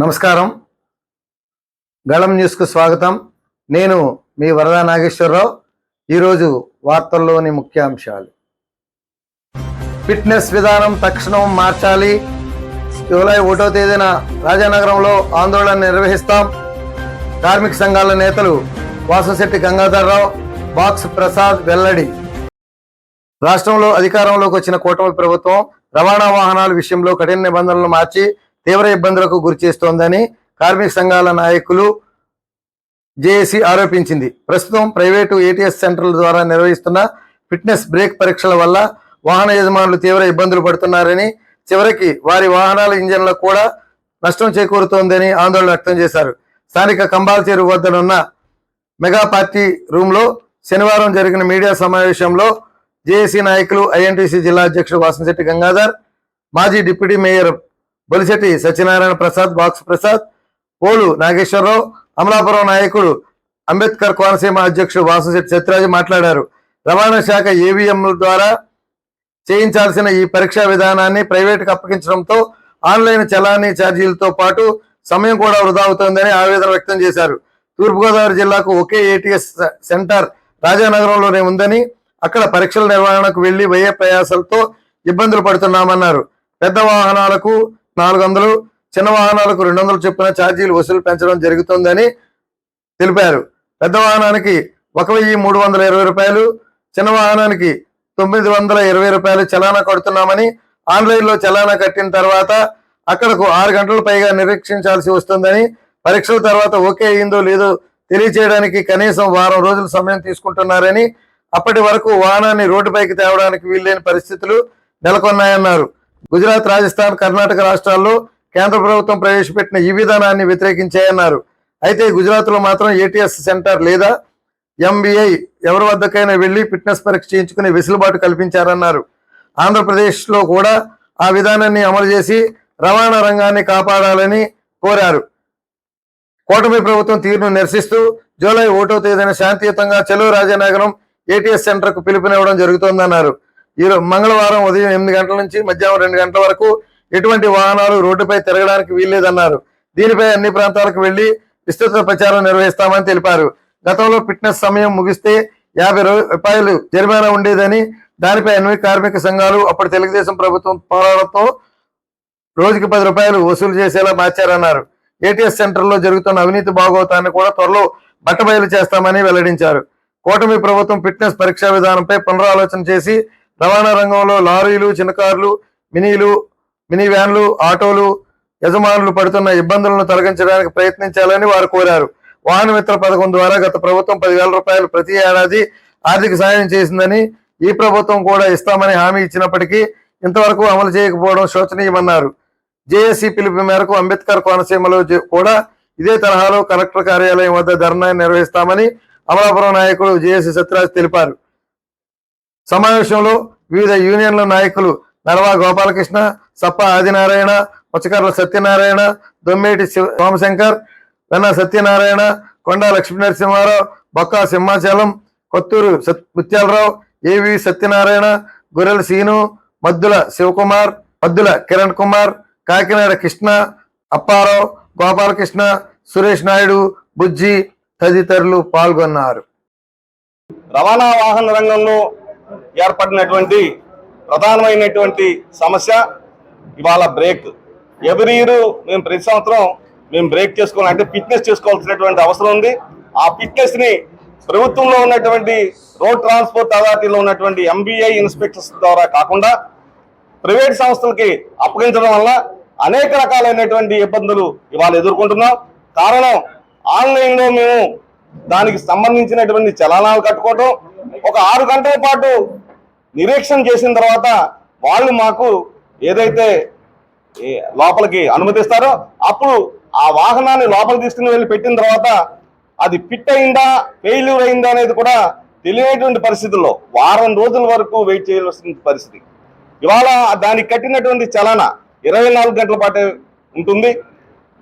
నమస్కారం. గళం న్యూస్కు స్వాగతం. నేను మీ వరదా నాగేశ్వరరావు. ఈరోజు వార్తల్లోని ముఖ్యాంశాలు. ఫిట్నెస్ విధానం తక్షణం మార్చాలి. జూలై ఒకటో తేదీన రాజానగరంలో ఆందోళన నిర్వహిస్తాం. కార్మిక సంఘాల నేతలు వాసశెట్టి గంగాధర్రావు బాక్స్ ప్రసాద్ వెల్లడి. రాష్ట్రంలో అధికారంలోకి వచ్చిన కూటమి ప్రభుత్వం రవాణా వాహనాల విషయంలో కఠిన నిబంధనలు మార్చి తీవ్ర ఇబ్బందులకు గురిచేస్తోందని కార్మిక సంఘాల నాయకులు జేఏసీ ఆరోపించింది. ప్రస్తుతం ప్రైవేటు ఏటీఎస్ సెంటర్ల ద్వారా నిర్వహిస్తున్న ఫిట్నెస్ బ్రేక్ పరీక్షల వల్ల వాహన యజమానులు తీవ్ర ఇబ్బందులు పడుతున్నారని చివరికి వారి వాహనాల ఇంజన్లకు కూడా నష్టం చేకూరుతోందని ఆందోళన వ్యక్తం చేశారు. స్థానిక కంబాల్చేరు చెరువు వద్దనున్న మెగా పార్టీ రూమ్లో శనివారం జరిగిన మీడియా సమావేశంలో జేఏసీ నాయకులు ఐఎన్టీసీ జిల్లా అధ్యక్షుడు వాసంశెట్టి గంగాధర్ మాజీ deputy mayor Bolisetti Satyanarayana Prasad box Prasad Polu Nageswararao Amalapuram నాయకుడు అంబేద్కర్ కోనసీమ అధ్యక్షుడు వాసుశెట్టి సత్యరాజు మాట్లాడారు. రవాణా శాఖ ఏవిఎంల ద్వారా చేయించాల్సిన ఈ పరీక్షా విధానాన్ని ప్రైవేటుకు అప్పగించడంతో ఆన్లైన్ చలానీ ఛార్జీలతో పాటు సమయం కూడా వృధా అవుతోందని ఆవేదన వ్యక్తం చేశారు. తూర్పుగోదావరి జిల్లాకు ఒకే ఏటీఎస్ సెంటర్ రాజానగరంలోనే ఉందని అక్కడ పరీక్షల నిర్వహణకు వెళ్ళి వ్యయ ప్రయాసాలతో ఇబ్బందులు పడుతున్నామన్నారు. పెద్ద వాహనాలకు నాలుగు వందలు చిన్న వాహనాలకు రెండు వందలు చొప్పున ఛార్జీలు వసూలు పెంచడం జరుగుతోందని తెలిపారు. పెద్ద వాహనానికి ఒక వెయ్యి మూడు వందల ఇరవై రూపాయలు చిన్న వాహనానికి తొమ్మిది వందల ఇరవై రూపాయలు చలానా కడుతున్నామని ఆన్లైన్లో చలానా కట్టిన తర్వాత అక్కడకు ఆరు గంటల పైగా నిరీక్షించాల్సి వస్తుందని పరీక్షల తర్వాత ఓకే అయిందో లేదో తెలియచేయడానికి కనీసం వారం రోజుల సమయం తీసుకుంటున్నారని అప్పటి వరకు వాహనాన్ని రోడ్డుపైకి తేవడానికి వీల్లేని పరిస్థితులు నెలకొన్నాయన్నారు. గుజరాత్ రాజస్థాన్ కర్ణాటక రాష్ట్రాల్లో కేంద్ర ప్రభుత్వం ప్రవేశపెట్టిన ఈ విధానాన్ని వ్యతిరేకించాయన్నారు. అయితే గుజరాత్లో మాత్రం ఏటీఎస్ సెంటర్ లేదా ఎంబీఐ ఎవరి వద్దకైనా వెళ్ళి ఫిట్నెస్ పరీక్ష చేయించుకునే వెసులుబాటు కల్పించారన్నారు. ఆంధ్రప్రదేశ్లో కూడా ఆ విధానాన్ని అమలు చేసి రవాణా రంగాన్ని కాపాడాలని కోరారు. కూటమి ప్రభుత్వం తీరును నిరసిస్తూ జూలై ఒకటో తేదీన శాంతియుతంగా చెలో రాజనగరం ఏటీఎస్ సెంటర్కు పిలుపునివ్వడం జరుగుతోందన్నారు. ఈ మంగళవారం ఉదయం ఎనిమిది గంటల నుంచి మధ్యాహ్నం రెండు గంటల వరకు ఎటువంటి వాహనాలు రోడ్డుపై తిరగడానికి వీల్లేదన్నారు. దీనిపై అన్ని ప్రాంతాలకు వెళ్ళి విస్తృత ప్రచారం నిర్వహిస్తామని తెలిపారు. గతంలో ఫిట్నెస్ సమయం ముగిస్తే యాభై రూపాయలు జరిమానా ఉండేదని దానిపై అన్ని కార్మిక సంఘాలు అప్పుడు తెలుగుదేశం ప్రభుత్వం పోరాటంతో రోజుకి పది రూపాయలు వసూలు చేసేలా మార్చారన్నారు. ఏటీఎస్ సెంటర్లో జరుగుతున్న అవినీతి భాగోతాన్ని కూడా త్వరలో బట్టబయలు చేస్తామని వెల్లడించారు. కూటమి ప్రభుత్వం ఫిట్నెస్ పరీక్షా విధానంపై పునరాలోచన చేసి రవాణా రంగంలో లారీలు చిన్నకార్లు మినీలు మినీ వ్యాన్లు ఆటోలు యజమానులు పడుతున్న ఇబ్బందులను తొలగించడానికి ప్రయత్నించాలని వారు కోరారు. వాహన మిత్ర పథకం ద్వారా గత ప్రభుత్వం పదివేల రూపాయలు ప్రతి ఏడాది ఆర్థిక సాయం చేసిందని ఈ ప్రభుత్వం కూడా ఇస్తామని హామీ ఇచ్చినప్పటికీ ఇంతవరకు అమలు చేయకపోవడం శోచనీయమన్నారు. జేఏసీ పిలుపు మేరకు అంబేద్కర్ కోనసీమలో కూడా ఇదే తరహాలో కలెక్టర్ కార్యాలయం వద్ద ధర్నా నిర్వహిస్తామని అమలాపురం నాయకుడు జేఏసీ సత్యరాజ్ తెలిపారు. సమావేశంలో వివిధ యూనియన్ల నాయకులు నడవా గోపాలకృష్ణ సప్ప ఆదినారాయణ పుచ్చకర్ల సత్యనారాయణ దొమ్మేటి శివ సోమశంకర్ వెన్న సత్యనారాయణ కొండా లక్ష్మీ నరసింహారావు బొక్క సింహాచలం కొత్తూరు ముత్యాలరావు ఏవి సత్యనారాయణ గొర్రెల సీను మద్దుల శివకుమార్ మద్దుల కిరణ్ కుమార్ కాకినాడ కృష్ణ అప్పారావు గోపాలకృష్ణ సురేష్ నాయుడు బుజ్జి తదితరులు పాల్గొన్నారు. రవాణా వాహన రంగంలో ఏర్పడినటువంటి ప్రధానమైనటువంటి సమస్య ఇవాళ బ్రేక్. ఎవ్రీ ఇయర్ మేము ప్రతి సంవత్సరం మేము బ్రేక్ చేసుకోవాలి అంటే ఫిట్నెస్ చేసుకోవాల్సినటువంటి అవసరం ఉంది. ఆ ఫిట్నెస్ని ప్రభుత్వంలో ఉన్నటువంటి రోడ్ ట్రాన్స్పోర్ట్ అథారిటీలో ఉన్నటువంటి ఎంబీఐ ఇన్స్పెక్టర్స్ ద్వారా కాకుండా ప్రైవేట్ సంస్థలకి అప్పగించడం వల్ల అనేక రకాలైనటువంటి ఇబ్బందులు ఇవాళ ఎదుర్కొంటున్నాం. కారణం ఆన్లైన్లో మేము దానికి సంబంధించినటువంటి చలనాలు కట్టుకోవటం. ఒక ఆరు గంటల పాటు నిరీక్షణ చేసిన తర్వాత వాళ్ళు మాకు ఏదైతే లోపలికి అనుమతిస్తారో అప్పుడు ఆ వాహనాన్ని లోపల తీసుకుని వెళ్ళి పెట్టిన తర్వాత అది ఫిట్ అయిందా ఫెయిల్యూర్ అయిందా అనేది కూడా తెలియనటువంటి పరిస్థితుల్లో వారం రోజుల వరకు వెయిట్ చేయవలసిన పరిస్థితి. ఇవాళ దానికి కట్టినటువంటి చలన ఇరవై నాలుగు గంటల పాటే ఉంటుంది.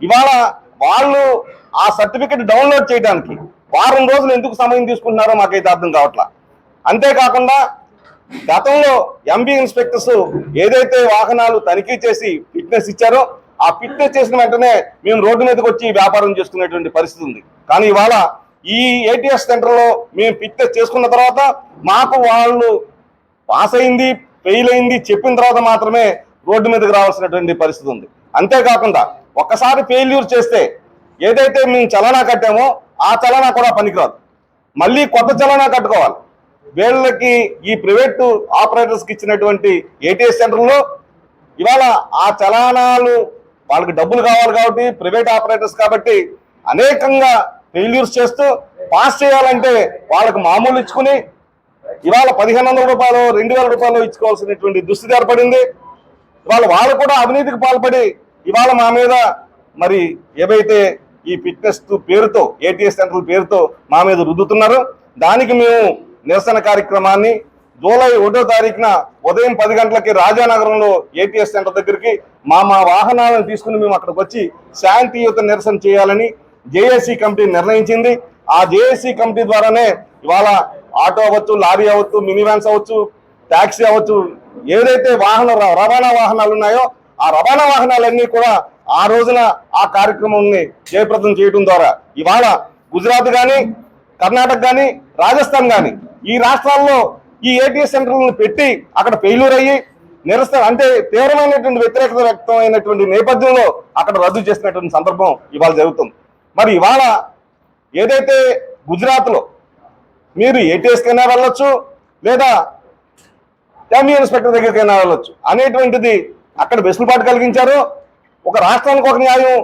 ఇవాళ వాళ్ళు ఆ సర్టిఫికెట్ డౌన్లోడ్ చేయడానికి వారం రోజులు ఎందుకు సమయం తీసుకుంటున్నారో మాకైతే అర్థం కావట్లా. అంతేకాకుండా గతంలో ఎంబీ ఇన్స్పెక్టర్స్ ఏదైతే వాహనాలు తనిఖీ చేసి ఫిట్నెస్ ఇచ్చారో ఆ ఫిట్నెస్ చేసిన వెంటనే మేము రోడ్డు మీదకి వచ్చి వ్యాపారం చేసుకునేటువంటి పరిస్థితి ఉంది. కానీ ఇవాళ ఈ ఏటీఎస్ సెంటర్లో మేము ఫిట్నెస్ చేసుకున్న తర్వాత మాకు వాళ్ళు పాస్ అయింది ఫెయిల్ అయింది చెప్పిన తర్వాత మాత్రమే రోడ్డు మీదకి రావాల్సినటువంటి పరిస్థితి ఉంది. అంతేకాకుండా ఒక్కసారి ఫెయిల్యూర్ చేస్తే ఏదైతే మేము చలనా కట్టామో ఆ చలనా కూడా పనికిరాదు. మళ్ళీ కొత్త చలనా కట్టుకోవాలి. వీళ్ళకి ఈ ప్రైవేటు ఆపరేటర్స్కి ఇచ్చినటువంటి ఏటీఎస్ సెంటర్లో ఇవాళ ఆ చలానాలు వాళ్ళకి డబ్బులు కావాలి కాబట్టి ప్రైవేట్ ఆపరేటర్స్ కాబట్టి అనేకంగా ఫెయిల్యూర్స్ చేస్తూ పాస్ చేయాలంటే వాళ్ళకి మామూలు ఇచ్చుకుని ఇవాళ పదిహేను వందల రూపాయలు రెండు వేల రూపాయలు ఇచ్చుకోవాల్సినటువంటి దుస్థితి ఏర్పడింది. ఇవాళ వాళ్ళు కూడా అవినీతికి పాల్పడి ఇవాళ మా మీద మరి ఏవైతే ఈ ఫిట్నెస్ పేరుతో ఏటీఎస్ సెంటర్ పేరుతో మా మీద రుద్దుతున్నారు దానికి మేము నిరసన కార్యక్రమాన్ని జూలై ఒకటో తారీఖున ఉదయం పది గంటలకి రాజానగరంలో ఏటీఎస్ సెంటర్ దగ్గరికి మా మా వాహనాలను తీసుకుని మేము అక్కడికి వచ్చి శాంతియుత నిరసన చేయాలని జేఏసీ కమిటీ నిర్ణయించింది. ఆ జేఏసీ కమిటీ ద్వారానే ఇవాళ ఆటో అవ్వచ్చు లారీ అవ్వచ్చు మినీ వ్యాన్స్ అవ్వచ్చు ట్యాక్సీ అవ్వచ్చు ఏదైతే వాహన రవాణా వాహనాలు ఉన్నాయో ఆ రవాణా వాహనాలన్నీ కూడా ఆ రోజున ఆ కార్యక్రమాన్ని జయప్రదం చేయడం ద్వారా ఇవాళ గుజరాత్ కానీ కర్ణాటక కానీ రాజస్థాన్ కానీ ఈ రాష్ట్రాల్లో ఈ ఏటీఎస్ సెంటర్లను పెట్టి అక్కడ ఫెయిల్యూర్ అయ్యి నిరసన అంటే తీవ్రమైనటువంటి వ్యతిరేకత వ్యక్తమైనటువంటి నేపథ్యంలో అక్కడ రద్దు చేసినటువంటి సందర్భం ఇవాళ జరుగుతుంది. మరి ఇవాళ ఏదైతే గుజరాత్లో మీరు ఏటీఎస్కైనా వెళ్ళొచ్చు లేదా ఎంఈ ఇన్స్పెక్టర్ దగ్గరికైనా వెళ్ళొచ్చు అనేటువంటిది అక్కడ వెసులుబాటు కలిగించారు. ఒక రాష్ట్రానికి ఒక న్యాయం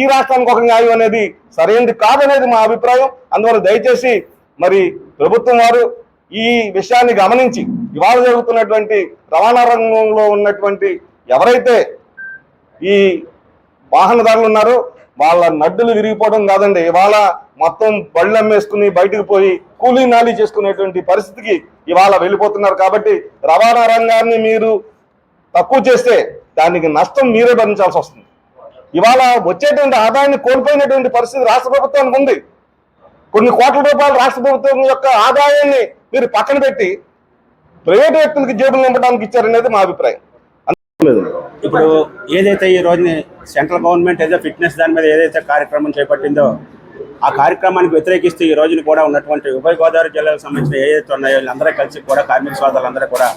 ఈ రాష్ట్రానికి ఒక న్యాయం అనేది సరైనది కాదనేది మా అభిప్రాయం. అందువల్ల దయచేసి మరి ప్రభుత్వం వారు ఈ విషయాన్ని గమనించి ఇవాళ జరుగుతున్నటువంటి రవాణా రంగంలో ఉన్నటువంటి ఎవరైతే ఈ వాహనదారులు ఉన్నారో వాళ్ళ నడ్డులు విరిగిపోవడం కాదండి. ఇవాళ మొత్తం బళ్ళు అమ్మేసుకుని బయటకు పోయి కూలీ నాలీ చేసుకునేటువంటి పరిస్థితికి ఇవాళ వెళ్ళిపోతున్నారు. కాబట్టి రవాణా రంగాన్ని మీరు తక్కువ చేస్తే దానికి నష్టం మీరే భరించాల్సి వస్తుంది. ఇవాళ వచ్చేటువంటి ఆదాయాన్ని కోల్పోయినటువంటి పరిస్థితి రాష్ట్ర ప్రభుత్వానికి ఉంది. కొన్ని కోట్ల రూపాయలు రాష్ట్ర ప్రభుత్వం యొక్క ఆదాయాన్ని మీరు పక్కన పెట్టి ప్రైవేట్ వ్యక్తులకి జేబులు నింపడానికి ఇచ్చారనేది మా అభిప్రాయం. ఇప్పుడు ఏదైతే ఈ రోజుని సెంట్రల్ గవర్నమెంట్ ఏదో ఫిట్నెస్ దాని మీద ఏదైతే కార్యక్రమం చేపట్టిందో ఆ కార్యక్రమానికి వ్యతిరేకిస్తూ ఈ రోజున కూడా ఉన్నటువంటి ఉభయ గోదావరి జిల్లాలకు సంబంధించిన ఏదైతే ఉన్నాయో వీళ్ళందరూ కలిసి కూడా కార్మిక సోదరులందరూ కూడా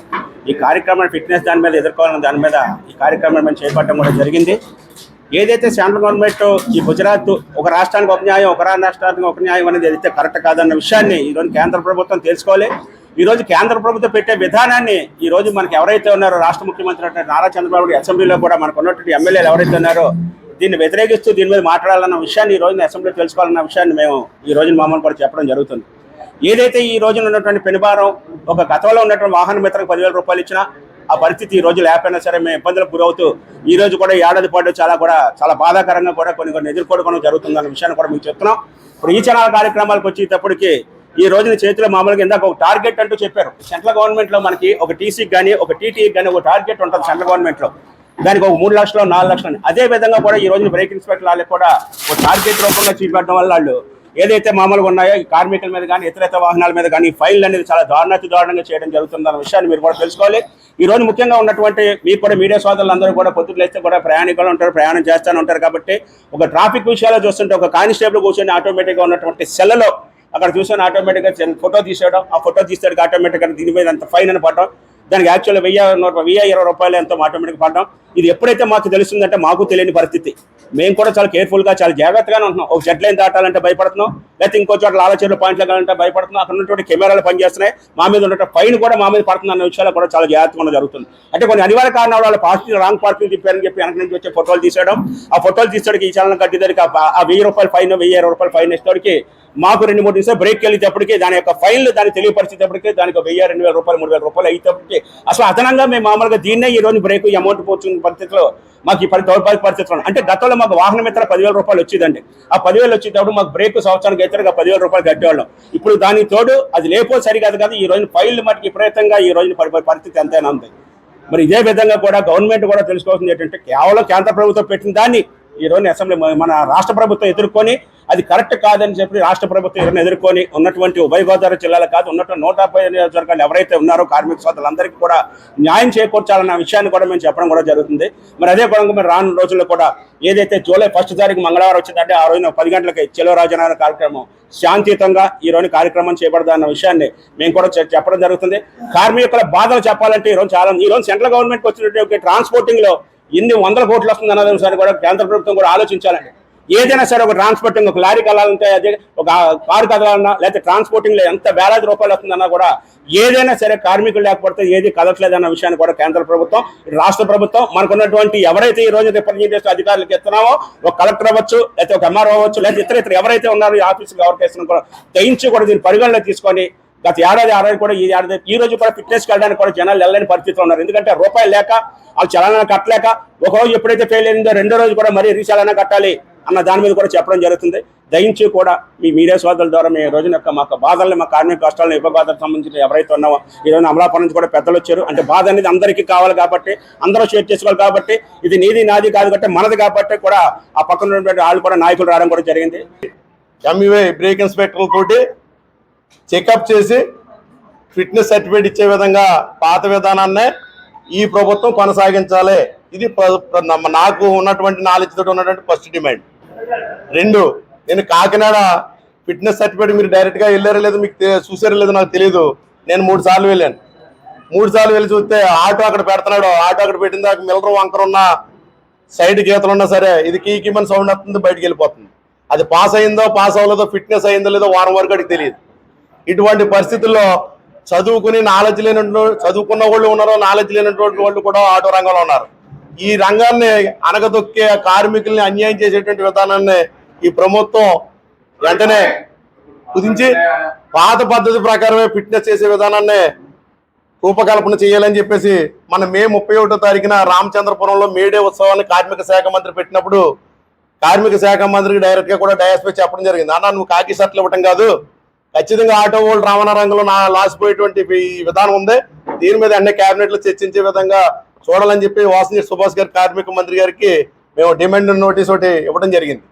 ఈ కార్యక్రమాన్ని ఫిట్నెస్ దాని మీద ఎదుర్కోవాలన్న దాని మీద ఈ కార్యక్రమం మేము చేపట్టడం కూడా జరిగింది. ఏదైతే సెంట్రల్ గవర్నమెంట్ ఈ గుజరాత్ ఒక రాష్ట్రానికి ఒక న్యాయం ఒక రాష్ట్రానికి ఒక న్యాయం అనేది ఏదైతే కరెక్ట్ కాదన్న విషయాన్ని ఈరోజు కేంద్ర ప్రభుత్వం తెలుసుకోవాలి. ఈ రోజు కేంద్ర ప్రభుత్వం పెట్టే విధానాన్ని ఈ రోజు ఎవరైతే ఉన్నారో రాష్ట్ర ముఖ్యమంత్రి నారా చంద్రబాబు అసెంబ్లీలో కూడా మనకు ఉన్నటువంటి ఎమ్మెల్యేలు ఎవరైతే ఉన్నారో దీన్ని వ్యతిరేకిస్తూ దీని మీద మాట్లాడాలన్న విషయాన్ని ఈ రోజున అసెంబ్లీ తెలుసుకోవాలన్న విషయాన్ని మేము ఈ రోజున మామూలు కూడా చెప్పడం జరుగుతుంది. ఏదైతే ఈ రోజున ఉన్నటువంటి పెనుభారం ఒక గతంలో ఉన్నటువంటి వాహన మిత్రకు పదివేల రూపాయలు ఇచ్చినా ఆ పరిస్థితి ఈ రోజు లేకపోయినా సరే మేము ఇబ్బందులకు గురవుతూ ఈ రోజు కూడా ఏడాది పాటు చాలా కూడా చాలా బాధాకరంగా కూడా కొన్ని కొన్ని ఎదుర్కోవడం జరుగుతుందన్న విషయాన్ని కూడా మీకు చెప్తున్నాం. ఇప్పుడు ఈ ఛానల్ కార్యక్రమాలకు వచ్చేటప్పటికి ఈ రోజున చేతిలో మామూలుగా ఇందాక ఒక టార్గెట్ అంటూ చెప్పారు. సెంట్రల్ గవర్నమెంట్లో మనకి ఒక టీసీకి కానీ ఒక టీటీకి కానీ ఒక టార్గెట్ ఉంటుంది సెంట్రల్ గవర్నమెంట్లో దానికి ఒక మూడు లక్షలు నాలుగు లక్షలు అదే విధంగా కూడా ఈ రోజు బ్రేక్ ఇన్స్పెక్టర్ వాళ్ళకి కూడా ఒక టార్గెట్ రూపంగా చూపెట్టడం వల్ల వాళ్ళు ఏదైతే మామూలుగా ఉన్నాయో ఈ కార్మికుల మీద కానీ ఇతర వాహనాల మీద కానీ ఫైల్ అనేది చాలా దారుణాతి దారుణంగా చేయడం జరుగుతుందన్న విషయాన్ని మీరు కూడా తెలుసుకోవాలి. ఈ రోజు ముఖ్యంగా ఉన్నటువంటి మీకు కూడా మీడియా సోదరులందరూ కూడా పొద్దులు కూడా ప్రయాణికులు ఉంటారు ప్రయాణం చేస్తూనే ఉంటారు కాబట్టి ఒక ట్రాఫిక్ విషయాల్లో చూస్తుంటే ఒక కానిస్టేబుల్ కూర్చొని ఆటోమేటిక్గా ఉన్నటువంటి సెల్లలో అక్కడ చూసాను ఆటోమేటిక్గా ఫోటో తీసేయడం ఆ ఫోటో తీసేయడానికి ఆటోమేటిక్గా దీని మీద అంత ఫైన్ అని పడటం దానికి యాక్చువల్గా వెయ్యి నూట వెయ్యి ఇరవై రూపాయలు ఎంతో ఆటోమేటిక్ పడడం. ఇది ఎప్పుడైతే మాకు తెలుస్తుందంటే మాకు తెలియని పరిస్థితి. మేము కూడా చాలా కేర్ఫుల్గా చాలా జాగ్రత్తగానే ఉంటున్నాం. ఒక షెడ్ లైన్ దాటాలంటే భయపడుతున్నాం. లేకపోతే ఇంకో చోట ఆలోచనలు పాయింట్లు కావాలంటే భయపడుతున్నాం. అక్కడ ఉన్నటువంటి కెమెరాలు పనిచేస్తున్నాయి. మా మీద ఉన్నటువంటి ఫైన్ కూడా మా మీద పడుతుంది అన్న విషయాలు కూడా చాలా జాగ్రత్తగా జరుగుతుంది. అంటే కొన్ని అనివార్య కారణాల వల్ల పాజిటివ్ రాంగ్ పార్కింగ్ తిప్పారని చెప్పి వెనక నుంచి వచ్చే ఫోటోలు తీసేయడం. ఆ ఫోటోలు తీసేటికి ఈ ఛానల్ కట్టేదానికి ఆ- ఆ వెయ్యి రూపాయలు ఫైన్ వెయ్యి ఇరవై రూపాయలు ఫైన్ వేసేటికి మాకు రెండు మూడు నిమిషాలు బ్రేక్ వెళ్ళేటప్పటికి దాని యొక్క ఫైన్లు దాన్ని తెలియపరిచేటప్పటికి దానికి వెయ్యి రెండు వేల రూపాయలు మూడు వేల రూపాయలు అయ్యేటప్పటికి అసలు అదనంగా మేము మామూలుగా దీన్నే ఈ రోజు బ్రేక్ ఈ అమౌంట్ పోతున్న పరిస్థితిలో మాకు ఈ పరి దౌర్భాగ్య పరిస్థితులు అంటే గతంలో మాకు వాహనం మిత్ర పదివేల రూపాయలు వచ్చేదండి. ఆ పదివేలు వచ్చేటప్పుడు మాకు బ్రేక్ సంవత్సరానికి అయితే పదివేల రూపాయలు కట్టేవాళ్ళం. ఇప్పుడు దానికి తోడు అది లేపో సరికాదు కాదు ఈ రోజు ఫైల్ మటుకు విపరీతంగా ఈ రోజు పరిస్థితి ఎంతైనా ఉంది. మరి ఇదే విధంగా కూడా గవర్నమెంట్ కూడా తెలుసుకోవాల్సింది ఏంటంటే కేవలం కేంద్ర ప్రభుత్వం పెట్టిన దాన్ని ఈ రోజు అసెంబ్లీ మన రాష్ట్ర ప్రభుత్వం ఎదుర్కొని అది కరెక్ట్ కాదని చెప్పి రాష్ట్ర ప్రభుత్వం ఎవరిని ఎదుర్కొని ఉన్నటువంటి ఉభయ గోదావరి జిల్లాలో కాదు ఉన్నటువంటి నూట డెబ్బై నియోజకవర్గాలు ఎవరైతే ఉన్నారో కార్మిక సోదరులందరికీ కూడా న్యాయం చేకూర్చాలన్న విషయాన్ని కూడా మేము చెప్పడం కూడా జరుగుతుంది. మరి అదే పరంగా మరి రాను రోజుల్లో కూడా ఏదైతే జూలై ఫస్ట్ తారీఖు మంగళవారం వచ్చిందంటే ఆ రోజున పది గంటలకి చెలో రాజనారాయణ కార్యక్రమం శాంతియుతంగా ఈ రోజు కార్యక్రమం చేపడదన్న విషయాన్ని మేము కూడా చెప్పడం జరుగుతుంది. కార్మికుల బాధలు చెప్పాలంటే ఈరోజు చాలా ఈ రోజు సెంట్రల్ గవర్నమెంట్ వచ్చినటువంటి ట్రాన్స్పోర్టింగ్లో ఎన్ని వందల కోట్లు వస్తుంది అన్నది కూడా కేంద్ర ప్రభుత్వం కూడా ఆలోచించాలండి. ఏదైనా సరే ఒక ట్రాన్స్పోర్టింగ్ ఒక లారీ కదాలంటే అదే ఒక కారు కదలాలన్నా లేకపోతే ట్రాన్స్పోర్టింగ్లో ఎంత వేలాది రూపాయలు వస్తుందన్నా కూడా ఏదైనా సరే కార్మికులు లేకపోతే ఏది కదలట్లేదన్న విషయాన్ని కూడా కేంద్ర ప్రభుత్వం రాష్ట్ర ప్రభుత్వం మనకున్నటువంటి ఎవరైతే ఈ రోజు రిప్రజెంటేషన్ అధికారులకు ఇస్తున్నామో ఒక కలెక్టర్ అవ్వచ్చు లేకపోతే ఒక ఎంఆర్ఓ అవ్వచ్చు లేకపోతే ఇతర ఇతర ఎవరైతే ఉన్నారో ఈ ఆఫీసుకి ఎవరికేసిన కూడా తెయించి కూడా దీన్ని పరిగణలో తీసుకొని గత ఏడాది ఆడాది కూడా ఈ ఏడాది ఈ రోజు కూడా ఫిట్నెస్కి వెళ్ళడానికి కూడా జనాలు వెళ్ళని పరిస్థితిలో ఉన్నారు. ఎందుకంటే రూపాయలు లేక వాళ్ళు చలానా కట్టలేక ఒక రోజు ఎప్పుడైతే ఫెయిల్ అయిందో రెండో రోజు కూడా మరీ రీచాలన కట్టాలి అన్న దాని మీద కూడా చెప్పడం జరుగుతుంది. దయించి కూడా మీ మీడియా సోదరుల ద్వారా మీ రోజున యొక్క మాకు బాధల్ని మా కార్మిక కష్టాలను ఇవ్వబాధలకు సంబంధించిన ఎవరైతే ఉన్నామో ఈరోజు అమలాపురం నుంచి కూడా పెద్దలు వచ్చారు. అంటే బాధ అనేది అందరికీ కావాలి కాబట్టి అందరూ షేర్ చేసుకోవాలి కాబట్టి ఇది నీది నాది కాదు కాబట్టి మనది కాబట్టి కూడా ఆ పక్కన ఉన్నటువంటి వాళ్ళు కూడా నాయకులు రావడం కూడా జరిగింది. ఎంఈవై బ్రేక్ ఇన్స్పెక్టర్ తోటి చెకప్ చేసి ఫిట్నెస్ సర్టిఫికేట్ ఇచ్చే విధంగా పాత విధానాన్నే ఈ ప్రభుత్వం కొనసాగించాలి. ఇది నాకు ఉన్నటువంటి నాలెడ్జ్ తోటి ఉన్నటువంటి ఫస్ట్ డిమాండ్ రెండు నేను కాకినాడ ఫిట్నెస్ సర్టిఫికేట్ మీరు డైరెక్ట్గా వెళ్ళారో లేదో మీకు చూసారో లేదో నాకు తెలియదు నేను మూడు సార్లు వెళ్ళాను. మూడు సార్లు వెళ్ళి చూస్తే ఆటో అక్కడ పెడుతున్నాడు. ఆటో అక్కడ పెట్టిన దాకా మిల్లర్ వంకరున్న సైడ్ గీతలు ఉన్నా సరే ఇది కీకి మన సౌండ్ వస్తుంది బయటికి వెళ్ళిపోతుంది. అది పాస్ అయిందో పాస్ అవ్వలేదో ఫిట్నెస్ అయిందో లేదో వారం వరకు అడిగి తెలియదు. ఇటువంటి పరిస్థితుల్లో చదువుకుని నాలెడ్జ్ లేని చదువుకున్న వాళ్ళు ఉన్నారు నాలెడ్జ్ లేనటువంటి వాళ్ళు కూడా ఆటో రంగంలో ఉన్నారు. ఈ రంగాన్ని అనగదొక్కే కార్మికుల్ని అన్యాయం చేసేటువంటి విధానాన్ని ఈ ప్రభుత్వం వెంటనే కుదించి పాత పద్ధతి ప్రకారమే ఫిట్నెస్ చేసే విధానాన్ని రూపకల్పన చేయాలని చెప్పేసి మన మే ముప్పై ఒకటో తారీఖున రామచంద్రపురంలో మేడే ఉత్సవాన్ని కార్మిక శాఖ మంత్రి పెట్టినప్పుడు కార్మిక శాఖ మంత్రికి డైరెక్ట్గా కూడా డయాస్పై చెప్పడం జరిగింది. అన్న నువ్వు కాకి షర్ట్లు ఇవ్వటం కాదు. ఖచ్చితంగా ఆటో వాళ్ళు రవాణా రంగంలో నా లాసిపోయేటువంటి ఈ విధానం ఉంది. దీని మీద అన్ని కేబినెట్లో చర్చించే విధంగా చూడాలని చెప్పి వాసంజీ సుభాష్ గారి కార్మిక మంత్రి గారికి మేము డిమాండ్ నోటీస్ ఒకటి ఇవ్వడం జరిగింది.